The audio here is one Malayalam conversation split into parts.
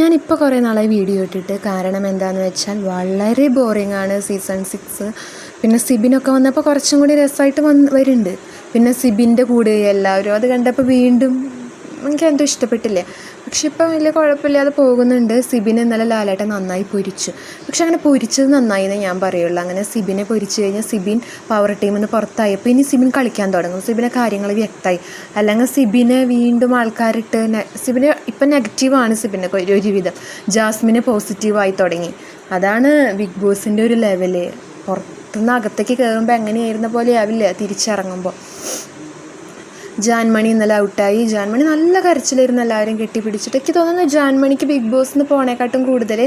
ഞാനിപ്പോൾ കുറേ നാളായി വീഡിയോ ഇട്ടിട്ട്. കാരണം എന്താണെന്ന് വെച്ചാൽ വളരെ ബോറിംഗ് ആണ് സീസൺ സിക്സ് പിന്നെ സിബിനൊക്കെ വന്നപ്പോൾ കുറച്ചും കൂടി രസമായിട്ട് വന്ന് വരുന്നുണ്ട്. പിന്നെ സിബിന്റെ കൂടെ എല്ലാവരും. അത് കണ്ടപ്പോൾ വീണ്ടും എനിക്ക് എന്തോ ഇഷ്ടപ്പെട്ടില്ല? പക്ഷെ ഇപ്പം വലിയ കുഴപ്പമില്ലാതെ പോകുന്നുണ്ട്. സിബിനെ ഇന്നലെ ലാലേട്ടൻ നന്നായി പൊരിച്ചു. പക്ഷെ അങ്ങനെ പൊരിച്ചത് നന്നായി എന്നേ ഞാൻ പറയുള്ളൂ. അങ്ങനെ സിബിനെ പൊരിച്ചു കഴിഞ്ഞാൽ സിബിൻ പവർ ടീമിൽ നിന്ന് പുറത്തായപ്പോൾ ഇനി സിബിൻ കളിക്കാൻ തുടങ്ങും. സിബിനെ കാര്യങ്ങൾ വ്യക്തമായി. അല്ലെങ്കിൽ സിബിനെ വീണ്ടും ആൾക്കാരിട്ട് സിബിനെ ഇപ്പം നെഗറ്റീവാണ് സിബിനെ ഒരു- ഒരുവിധം ജാസ്മിനെ പോസിറ്റീവായി തുടങ്ങി. അതാണ് ബിഗ് ബോസിന്റെ ഒരു ലെവൽ പുറത്തുനിന്ന് അകത്തേക്ക് കയറുമ്പോൾ എങ്ങനെയായിരുന്ന പോലെ ആവില്ല തിരിച്ചിറങ്ങുമ്പോൾ ജാൻമണി ഇന്നലെ ഔട്ടായി. ജാൻമണി നല്ല കരച്ചിലായിരുന്നു എല്ലാവരും കെട്ടിപ്പിടിച്ചിട്ട്. എനിക്ക് തോന്നുന്നു ജാൻമണിക്ക് ബിഗ് ബോസിന് പോണേക്കാട്ടും കൂടുതൽ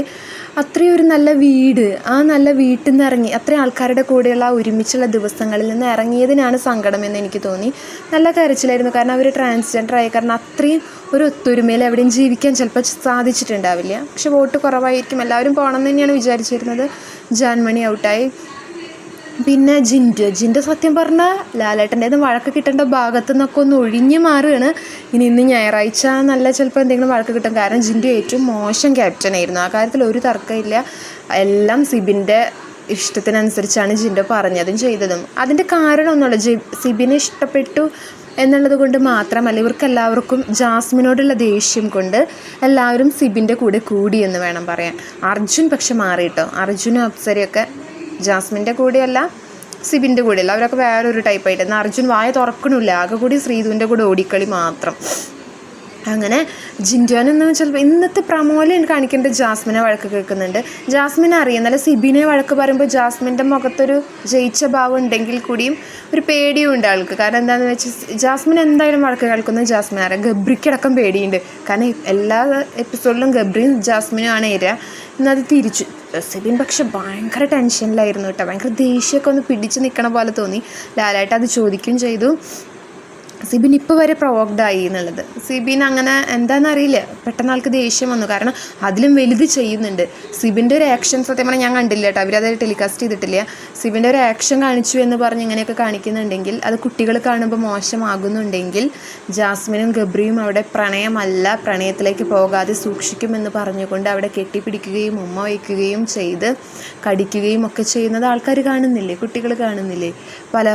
അത്രയും ഒരു നല്ല വീട് ആ നല്ല വീട്ടിൽ നിന്ന് ഇറങ്ങി അത്രയും ആൾക്കാരുടെ കൂടെയുള്ള ആ ഒരുമിച്ചുള്ള ദിവസങ്ങളിൽ നിന്ന് ഇറങ്ങിയതിനാണ് സങ്കടം എന്ന് എനിക്ക് തോന്നി. നല്ല കരച്ചിലായിരുന്നു. കാരണം അവർ ട്രാൻസ്ജെൻഡർ ആയി കാരണം അത്രയും ഒരു ഒത്തൊരുമയിൽ എവിടെയും ജീവിക്കാൻ ചിലപ്പോൾ സാധിച്ചിട്ടുണ്ടാവില്ല. പക്ഷെ വോട്ട് കുറവായിരിക്കും. എല്ലാവരും പോകണം എന്ന് തന്നെയാണ് വിചാരിച്ചിരുന്നത്. ജാൻമണി ഔട്ടായി. പിന്നെ ജിൻഡു. ജിൻഡു സത്യം പറഞ്ഞാൽ ലാലേട്ടന്റെ വഴക്ക് കിട്ടേണ്ട ഭാഗത്തു നിന്നൊക്കെ ഒന്ന് ഒഴിഞ്ഞു മാറുകയാണ്. ഇനി ഇന്ന് ഞായറാഴ്ച നല്ല ചിലപ്പോൾ എന്തെങ്കിലും വഴക്ക് കിട്ടും. കാരണം ജിൻഡു ഏറ്റവും മോശം ക്യാപ്റ്റനായിരുന്നു ആ കാര്യത്തിൽ ഒരു തർക്കമില്ല എല്ലാം സിബിന്റെ ഇഷ്ടത്തിനനുസരിച്ചാണ് ജിൻഡു പറഞ്ഞതും ചെയ്തതും. അതിന്റെ കാരണമൊന്നുമില്ല ജി സിബിനെ ഇഷ്ടപ്പെട്ടു എന്നുള്ളത് കൊണ്ട് മാത്രമല്ല ഇവർക്ക് എല്ലാവർക്കും ജാസ്മിനോടുള്ള ദേഷ്യം കൊണ്ട് എല്ലാവരും സിബിന്റെ കൂടെ കൂടി എന്ന് വേണം പറയാൻ. അർജുൻ പക്ഷെ മാറിയിട്ടോ അർജുനും അപ്സരയൊക്കെ ജാസ്മിന്റെ കൂടെയല്ല സിബിന്റെ കൂടെയല്ല. അവരൊക്കെ വേറൊരു ടൈപ്പായിട്ട് എന്നാൽ അർജുൻ വായ തുറക്കണില്ല. ആകെ കൂടി ശ്രീധുവിന്റെ കൂടെ ഓടിക്കളി മാത്രം. അങ്ങനെ ജിൻജോനെന്ന് ചിലപ്പോൾ ഇന്നത്തെ പ്രമോയിൽ കാണിക്കേണ്ട ജാസ്മിനെ വഴക്ക് കേൾക്കുന്നുണ്ട്. ജാസ്മിനെ അറിയാം. നല്ല സിബിനെ വഴക്ക് പറയുമ്പോൾ ജാസ്മിന്റെ മുഖത്തൊരു ജയിച്ച ഭാവം ഉണ്ടെങ്കിൽ കൂടിയും ഒരു പേടിയും ഉണ്ട് ആൾക്ക്. കാരണം എന്താണെന്ന് വെച്ചാൽ ജാസ്മിൻ എന്തായാലും വഴക്ക് കേൾക്കുന്നത് ജാസ്മിൻ അറിയാം. ഗബ്രിക്കടക്കം പേടിയുണ്ട്. കാരണം എല്ലാ എപ്പിസോഡിലും ഗബ്രിയും ജാസ്മിനും ആണ് ഏരിയ എന്നത് തിരിച്ചു. സിബിൻ പക്ഷെ ഭയങ്കര ടെൻഷനിലായിരുന്നു കേട്ടോ. ഭയങ്കര ദേഷ്യമൊക്കെ ഒന്ന് പിടിച്ച് നിൽക്കണ പോലെ തോന്നി. ലാലായിട്ട് അത് ചോദിക്കുകയും ചെയ്തു. സിബിൻ ഇപ്പോൾ വരെ പ്രൊവോക്ഡ് ആയി എന്നുള്ളത്. സിബിൻ അങ്ങനെ എന്താണെന്നറിയില്ല പെട്ടെന്ന് ആൾക്ക് ദേഷ്യം വന്നു. കാരണം അതിലും വലുത് ചെയ്യുന്നുണ്ട്. സിബിന്റെ ഒരു ആക്ഷൻ സത്യം പറഞ്ഞാൽ ഞാൻ കണ്ടില്ല കേട്ടോ. അവരത് ടെലികാസ്റ്റ് ചെയ്തിട്ടില്ല. സിബിന്റെ ഒരു ആക്ഷൻ കാണിച്ചു എന്ന് പറഞ്ഞ് ഇങ്ങനെയൊക്കെ കാണിക്കുന്നുണ്ടെങ്കിൽ അത് കുട്ടികൾ കാണുമ്പോൾ മോശമാകുന്നുണ്ടെങ്കിൽ ജാസ്മിനും ഗബ്രിയും അവിടെ പ്രണയമല്ല പ്രണയത്തിലേക്ക് പോകാതെ സൂക്ഷിക്കുമെന്ന് പറഞ്ഞുകൊണ്ട് അവിടെ കെട്ടിപ്പിടിക്കുകയും ഉമ്മ വയ്ക്കുകയും ചെയ്ത് കടിക്കുകയും ഒക്കെ ചെയ്യുന്നത് ആൾക്കാർ കാണുന്നില്ലേ? കുട്ടികൾ കാണുന്നില്ലേ? പല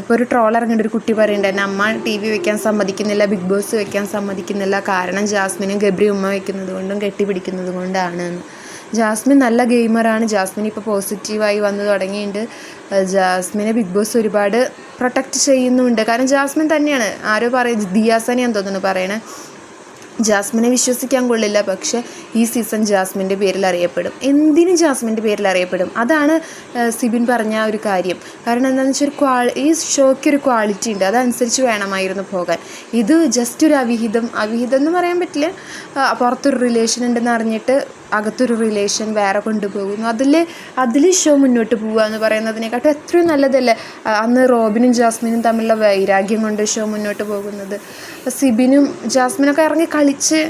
ഇപ്പോൾ ഒരു ട്രോൾ ഇറങ്ങേണ്ട ഒരു കുട്ടി പറയുന്നുണ്ട് എന്റെ അമ്മ ടി വി വെക്കാൻ സമ്മതിക്കുന്നില്ല ബിഗ് ബോസ് വെക്കാൻ സമ്മതിക്കുന്നില്ല. കാരണം ജാസ്മിനും ഗബ്രി ഉമ്മ വയ്ക്കുന്നത് കൊണ്ടും കെട്ടിപ്പിടിക്കുന്നത് കൊണ്ടാണ്. ജാസ്മിൻ നല്ല ഗെയിമറാണ് ജാസ്മിൻ ഇപ്പോൾ പോസിറ്റീവായി വന്ന് തുടങ്ങിയിട്ടുണ്ട്. ജാസ്മിനെ ബിഗ് ബോസ് ഒരുപാട് പ്രൊട്ടക്റ്റ് ചെയ്യുന്നുണ്ട്. കാരണം ജാസ്മിൻ തന്നെയാണ്. ആരോ പറയും ദിയാസനെയാന്ന് തോന്നുന്നു പറയണേ. ജാസ്മിനെ വിശ്വസിക്കാൻ കൊള്ളില്ല. പക്ഷെ ഈ സീസൺ ജാസ്മിന്റെ പേരിൽ അറിയപ്പെടും. എന്തിനും ജാസ്മിന്റെ പേരിൽ അറിയപ്പെടും? അതാണ് സിബിൻ പറഞ്ഞ ഒരു കാര്യം. കാരണം എന്താണെന്ന് വെച്ചാൽ ഒരു ക്വാ ഈ ഷോയ്ക്ക് ഒരു ക്വാളിറ്റി ഉണ്ട്. അതനുസരിച്ച് വേണമായിരുന്നു പോകാൻ. ഇത് ജസ്റ്റ് ഒരു അവിഹിതം. അവിഹിതം എന്ന് പറയാൻ പറ്റില്ല. പുറത്തൊരു റിലേഷൻ ഉണ്ടെന്ന് അറിഞ്ഞിട്ട് അകത്തൊരു റിലേഷൻ വേറെ കൊണ്ടുപോകുന്നു. അതിൽ അതിൽ ഷോ മുന്നോട്ട് പോകുക എന്ന് പറയുന്നതിനെക്കാട്ടും എത്രയും നല്ലതല്ലേ? അന്ന് റോബിനും ജാസ്മിനും തമ്മിലുള്ള വൈരാഗ്യം കൊണ്ട് ഷോ മുന്നോട്ട് പോകുന്നത്. സിബിനും ജാസ്മിനൊക്കെ ഇറങ്ങി കളിച്ച്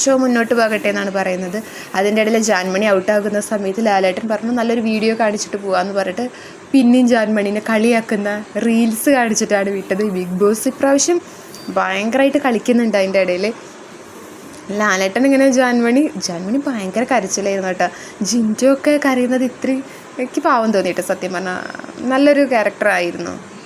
ഷോ മുന്നോട്ട് പോകട്ടെ എന്നാണ് പറയുന്നത്. അതിന്റെ ഇടയിൽ ജാൻമണി ഔട്ടാകുന്ന സമയത്ത് ലാലേട്ടൻ പറഞ്ഞു നല്ലൊരു വീഡിയോ കാണിച്ചിട്ട് പോകാമെന്ന് പറഞ്ഞിട്ട് പിന്നെയും ജാൻമണീനെ കളിയാക്കുന്ന റീൽസ് കാണിച്ചിട്ടാണ് വിട്ടത്. ബിഗ് ബോസ് ഇപ്രാവശ്യം ഭയങ്കരമായിട്ട് കളിക്കുന്നുണ്ട് അതിന്റെ ഇടയിൽ ലാലേട്ടൻ ഇങ്ങനെ ജാൻമണി? ജാൻമണി ഭയങ്കര കരച്ചിലായിരുന്നു കേട്ടോ. ജിന്റോ ഒക്കെ കരയുന്നത് ഇത്രയും എനിക്ക് പാവം തോന്നിയിട്ട് സത്യം പറഞ്ഞാൽ നല്ലൊരു ക്യാരക്ടർ ആയിരുന്നു.